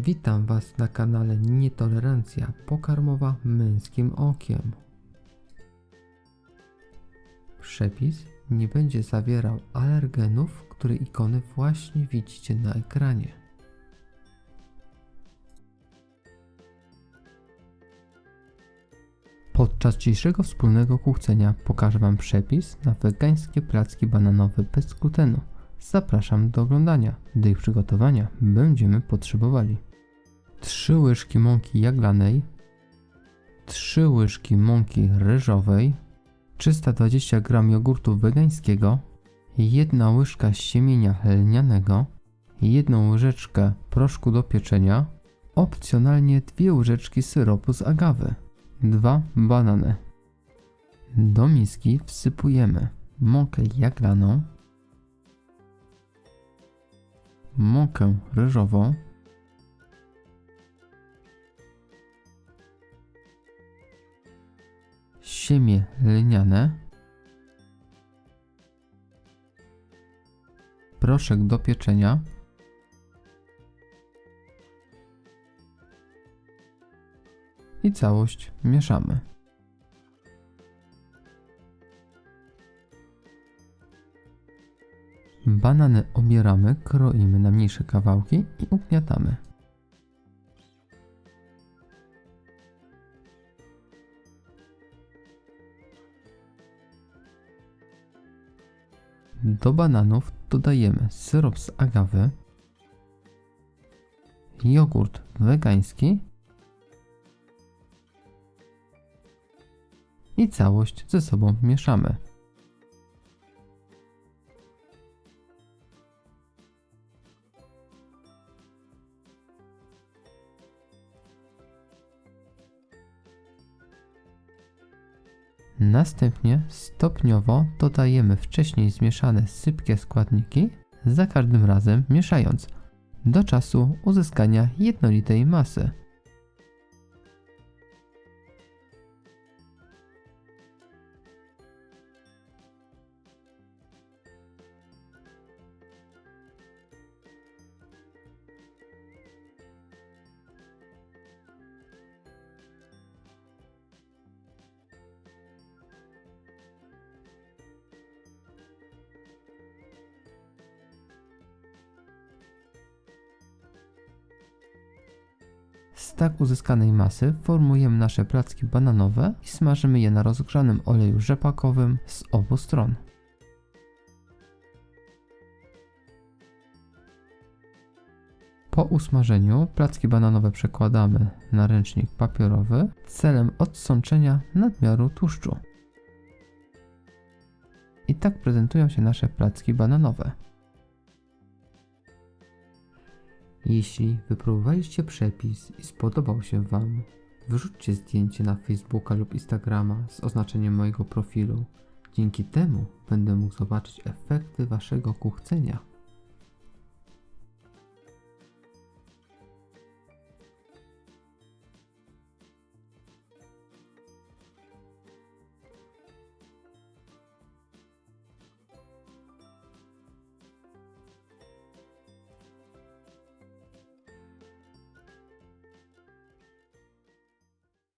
Witam Was na kanale Nietolerancja pokarmowa męskim okiem. Przepis nie będzie zawierał alergenów, które ikony właśnie widzicie na ekranie. Podczas dzisiejszego wspólnego kuchcenia pokażę Wam przepis na wegańskie placki bananowe bez glutenu. Zapraszam do oglądania. Do ich przygotowania będziemy potrzebowali 3 łyżki mąki jaglanej, 3 łyżki mąki ryżowej, 320 g jogurtu wegańskiego, 1 łyżka siemienia lnianego, 1 łyżeczkę proszku do pieczenia, opcjonalnie 2 łyżeczki syropu z agawy, 2 banany. Do miski wsypujemy mąkę jaglaną, mąkę ryżową, siemię lniane, proszek do pieczenia, i całość mieszamy. Banany obieramy, kroimy na mniejsze kawałki i ugniatamy. Do bananów dodajemy syrop z agawy, jogurt wegański i całość ze sobą mieszamy. Następnie stopniowo dodajemy wcześniej zmieszane sypkie składniki, za każdym razem mieszając do czasu uzyskania jednolitej masy. Z tak uzyskanej masy formujemy nasze placki bananowe i smażymy je na rozgrzanym oleju rzepakowym z obu stron. Po usmażeniu placki bananowe przekładamy na ręcznik papierowy celem odsączenia nadmiaru tłuszczu. I tak prezentują się nasze placki bananowe. Jeśli wypróbowaliście przepis i spodobał się Wam, wrzućcie zdjęcie na Facebooka lub Instagrama z oznaczeniem mojego profilu. Dzięki temu będę mógł zobaczyć efekty Waszego kuchcenia.